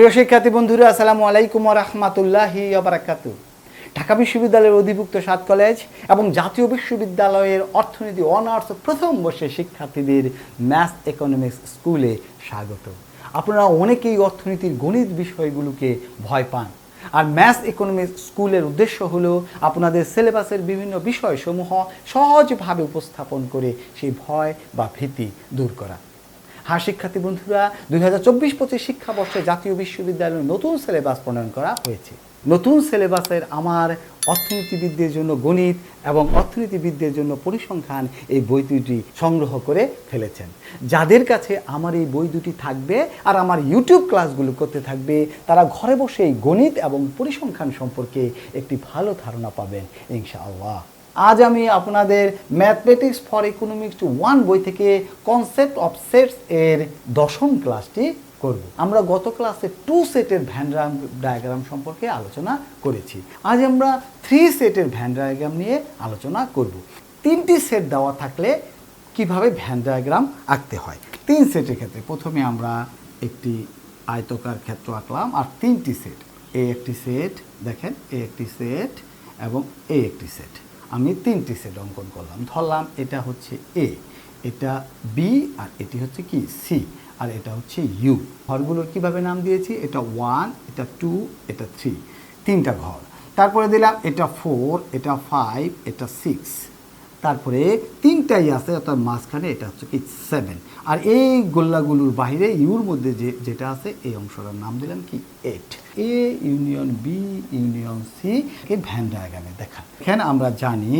প্রিয় শিক্ষার্থী বন্ধুরা, আসসালামু আলাইকুম রহমাতুল্লাহি আবরাকাত ঢাকা বিশ্ববিদ্যালয়ের অধিভুক্ত সাত কলেজ এবং জাতীয় বিশ্ববিদ্যালয়ের অর্থনীতি, অনার্স প্রথম বর্ষের শিক্ষার্থীদের ম্যাথ ইকোনমিক্স স্কুলে স্বাগত। আপনারা অনেকেই অর্থনীতির গণিত বিষয়গুলোকে ভয় পান। আর ম্যাথ ইকোনমিক্স স্কুলের উদ্দেশ্য হলো আপনাদের সিলেবাসের বিভিন্ন বিষয়সমূহ সহজভাবে উপস্থাপন করে সেই ভয় বা ভীতি দূর করা। হ্যাঁ শিক্ষার্থী বন্ধুরা, দুই হাজার চব্বিশ পঁচিশ শিক্ষাবর্ষে জাতীয় বিশ্ববিদ্যালয়ে নতুন সিলেবাস প্রণয়ন করা হয়েছে। নতুন সিলেবাসের আমার অর্থনীতিবিদদের জন্য গণিত এবং অর্থনীতিবিদদের জন্য পরিসংখ্যান এই বই দুটি সংগ্রহ করে ফেলেছেন। যাদের কাছে আমার এই বই দুটি থাকবে আর আমার ইউটিউব ক্লাসগুলো করতে থাকবে, তারা ঘরে বসে গণিত এবং পরিসংখ্যান সম্পর্কে একটি ভালো ধারণা পাবেন, ইনশাআল্লাহ। আজ আমি আপনাদের ম্যাথমেটিক্স ফর ইকোনমিক্স ওয়ান বই থেকে কনসেপ্ট অফ সেটস এর দশম ক্লাসটি করব। আমরা গত ক্লাসে টু সেটের ভ্যান ডায়াগ্রাম সম্পর্কে আলোচনা করেছি। আজ আমরা থ্রি সেটের ভ্যান ডায়াগ্রাম নিয়ে আলোচনা করব। তিনটি সেট দেওয়া থাকলে কীভাবে ভ্যান ডায়াগ্রাম আঁকতে হয়? তিন সেটের ক্ষেত্রে প্রথমে আমরা একটি আয়তকার ক্ষেত্র আঁকলাম, আর তিনটি সেট এ একটি সেট দেখেন এ একটি সেট এবং এ একটি সেট আমি তিনটি সেট অঙ্কন করলাম। ধরলাম এটা হচ্ছে এ এটা বি আর এটি হচ্ছে কি সি আর এটা হচ্ছে ইউ ঘরগুলোর কীভাবে নাম দিয়েছি? এটা ওয়ান এটা টু এটা থ্রি তিনটা ঘর। তারপরে দিলাম এটা ফোর এটা ফাইভ এটা সিক্স তারপরে তিনটাই আছে, অর্থাৎ মাঝখানে এটা হচ্ছে কি সেভেন আর এই গোল্লাগুলোর বাইরে ইউর মধ্যে যে, যেটা আছে, এই অংশটার নাম দিলাম কি eight A union B union C K Venn ডায়াগ্রামে দেখা এখানে আমরা জানি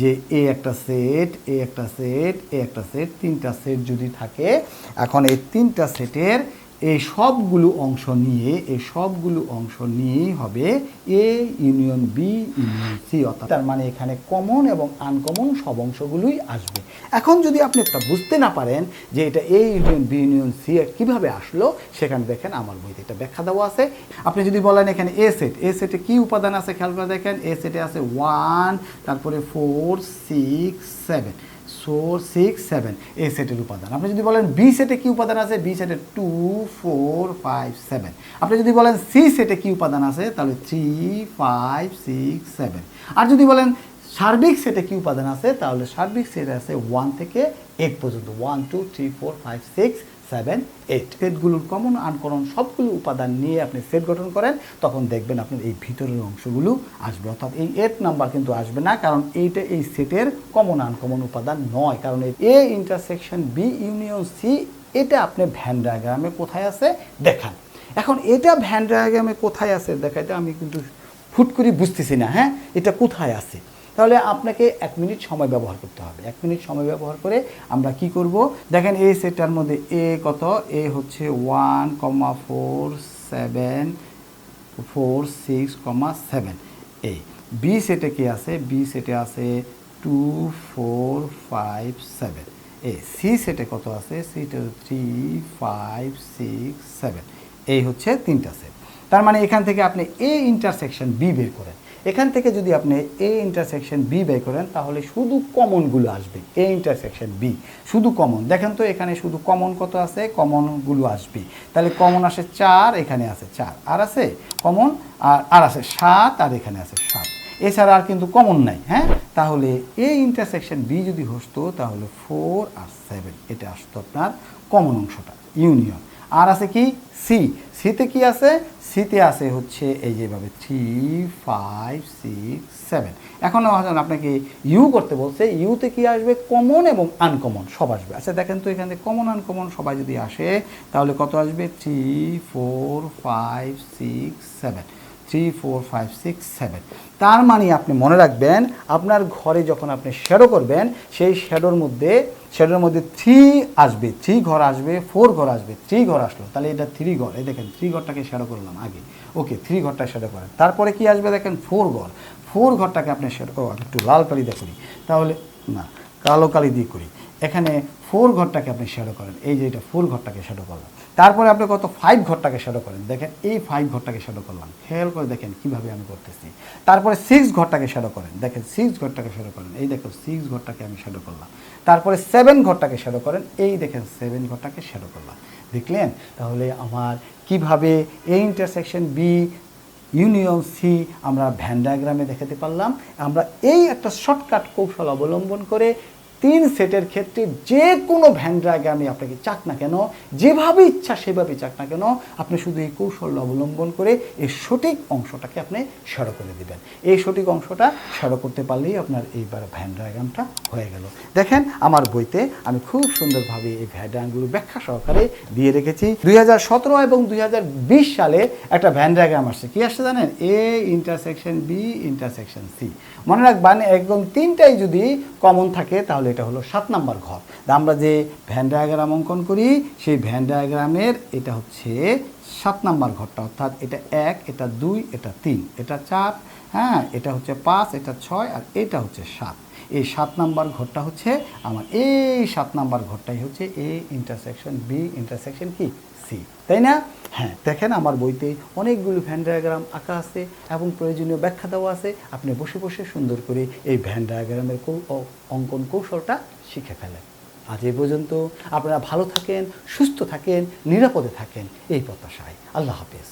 যে এ একটা সেট এ একটা সেট এ একটা সেট তিনটা সেট যদি থাকে, এখন এই তিনটা সেটের এই সবগুলো অংশ নিয়ে, এই সবগুলো অংশ নিয়েই হবে A union B union C অর্থাৎ তার মানে এখানে কমন এবং আনকমন সব অংশগুলোই আসবে। এখন যদি আপনি একটা বুঝতে না পারেন যে এটা A union B union C কীভাবে আসলো, সেখানে দেখেন আমার বইতে এটা ব্যাখ্যা দেওয়া আছে। আপনি যদি বলেন এখানে এ সেট এ সেটে কি উপাদান আছে? খেয়াল করে দেখেন এ সেটে আছে ওয়ান তারপরে four six seven four six seven A সেটের উপাদান। আপনি যদি বলেন বি সেটে কি উপাদান আছে বি সেটে টু ফোর ফাইভ সেভেন আপনি যদি বলেন সি সেটে কি উপাদান আছে, তাহলে থ্রি ফাইভ সিক্স সেভেন আর যদি বলেন সার্বিক সেটে কি উপাদান আছে, তাহলে সার্বিক সেটে আছে ওয়ান থেকে এইট পর্যন্ত। One two three four five six seven eight সেটগুলোর common uncommon সবগুলো উপাদান নিয়ে আপনি সেট গঠন করেন, তখন দেখবেন আপনার এই ভিতরের অংশগুলো আসবে। অর্থাৎ এই এইট নাম্বার কিন্তু আসবে না, কারণ এইটা এই সেটের কমন আনকমন উপাদান নয়। কারণ এই A intersection B union C এটা আপনি ভ্যান ডায়াগ্রামে কোথায় আছে? দেখান। এখন এটা ভ্যান ডায়াগ্রামে কোথায় আছে? দেখাইতে আমি কিন্তু ফুট করে বুঝতেছি না হ্যাঁ? এটা কোথায় আছে? তাহলে আপনাকে এক মিনিট সময় ব্যবহার করতে হবে। এক মিনিট সময় ব্যবহার করে আমরা কি করব? দেখেন এই সেটটার মধ্যে এ কত? এ হচ্ছে one comma four seven four six comma seven A B সেটে কি আছে? বি সেটে আছে two four five seven A C সেটে কত আছে? সিটে থ্রি ফাইভ সিক্স সেভেন এই হচ্ছে তিনটা সেট তার মানে এখান থেকে আপনি এ ইন্টারসেকশন বি বের করেন। এখান থেকে যদি আপনি এ ইন্টারসেকশন বি বের করেন, তাহলে শুধু কমনগুলো আসবে। এ ইন্টারসেকশন বি শুধু কমন দেখেন তো, এখানে শুধু কমন কত আছে? কমনগুলো আসবে। তাহলে কমন আসে চার, এখানে আছে চার। আর আছে কমন আর আর আছে সাত, আর এখানে আছে সাত। এছাড়া আর কিন্তু কমন নাই হ্যাঁ? তাহলে এ ইন্টারসেকশন বি যদি হসতো তাহলে ফোর আর সেভেন এটা আসতো আপনার কমন অংশটা ইউনিয়ন আর আছে কি? সি সিতে কি আছে? সিতে আছে হচ্ছে এই যেভাবে থ্রি ফাইভ সিক্স সেভেন এখন আপনাকে ইউ করতে বলছে। ইউতে কি আসবে? কমন এবং আনকমন সব আসবে। আচ্ছা দেখেন তো এখানে কমন আনকমন সবাই যদি আসে, তাহলে কত আসবে? Three four five six seven three four five six seven তার মানে আপনি মনে রাখবেন, আপনার ঘরে যখন আপনি শ্যাডো করবেন, সেই শ্যাডোর মধ্যে শ্যাডোর মধ্যে থ্রি আসবে। থ্রি ঘর আসবে ফোর ঘর আসবে থ্রি ঘর আসলো। তাহলে এটা থ্রি ঘর। এই দেখেন থ্রি ঘরটাকে শ্যাডো করলাম আগে। ওকে থ্রি ঘরটা শ্যাডো করেন। তারপরে কি আসবে দেখেন? ফোর ঘর। ফোর ঘরটাকে আপনি শ্যাডো একটু লাল কালি করি। তাহলে, না, কালো কালি দিয়ে করি। এখানে ফোর ঘরটাকে আপনি শ্যাডো করেন। এই যে এটা ফোর ঘরটাকে শ্যাডো করলাম। তারপরে আপনি কত ফাইভ ঘরটাকে শ্যাডো করেন। দেখেন, এই ফাইভ ঘরটাকে শ্যাডো করলাম। খেয়াল করে দেখেন কীভাবে আমি করতেছি। তারপরে সিক্স ঘরটাকে শ্যাডো করেন। দেখেন সিক্স ঘরটাকে শ্যাডো করেন। এই দেখো সিক্স ঘরটাকে আমি শ্যাডো করলাম। তারপরে সেভেন ঘরটাকে শ্যাডো করেন। এই দেখেন সেভেন ঘরটাকে শ্যাডো করলাম। দেখলেন? তাহলে আমার কীভাবে A intersection B union C আমরা ভ্যান ডায়াগ্রামে দেখাতে পারলাম। আমরা এই একটা শর্টকাট কৌশল অবলম্বন করে তিন সেটের ক্ষেত্রে যে কোনো ভ্যান ডায়াগ্রামে আপনাকে চাক না কেন, যেভাবে ইচ্ছা সেভাবে চাক না কেন, আপনি শুধু এই কৌশল অবলম্বন করে এই সঠিক অংশটাকে আপনি সরো করে দিবেন। এই সঠিক অংশটা সরো করতে পারলেই আপনার এইবার ভ্যান ডায়াগ্রামটা হয়ে গেল। দেখেন, আমার বইতে আমি খুব সুন্দরভাবে এই ভ্যান ডায়াগ্রামগুলো ব্যাখ্যা সহকারে দিয়ে রেখেছি। দুই হাজার সতেরো এবং দুই হাজার বিশ সালে একটা ভ্যান ডায়াগ্রাম আসছে। কি আসছে জানেন? A intersection B intersection C. মনে রাখবেন, একদম তিনটাই যদি কমন থাকে, তাহলে এটা হলো সাত নাম্বার ঘর। আমরা যে ভ্যান ডায়াগ্রাম অঙ্কন করি, সেই ভ্যান ডায়াগ্রামের এটা হচ্ছে সাত নাম্বার ঘরটা। অর্থাৎ এটা এক, এটা দুই, এটা তিন। এটা চার হ্যাঁ এটা হচ্ছে পাঁচ, এটা ছয়, আর এটা হচ্ছে সাত। এই সাত নাম্বার ঘরটা হচ্ছে আমার, এই সাত নাম্বার ঘরটাই হচ্ছে এ ইন্টারসেকশন বি ইন্টারসেকশন কি? সি তাই না? হ্যাঁ দেখেন আমার বইতে অনেকগুলো ভ্যান ডায়াগ্রাম আঁকা আছে এবং প্রয়োজনীয় ব্যাখ্যা দেওয়া আছে। আপনি বসে বসে সুন্দর করে এই ভ্যান ডায়াগ্রামের অঙ্কন কৌশলটা শিখে ফেলেন। আজ এ পর্যন্ত আপনারা ভালো থাকেন, সুস্থ থাকেন, নিরাপদে থাকেন। এই প্রত্যাশায়। আল্লাহ হাফেজ।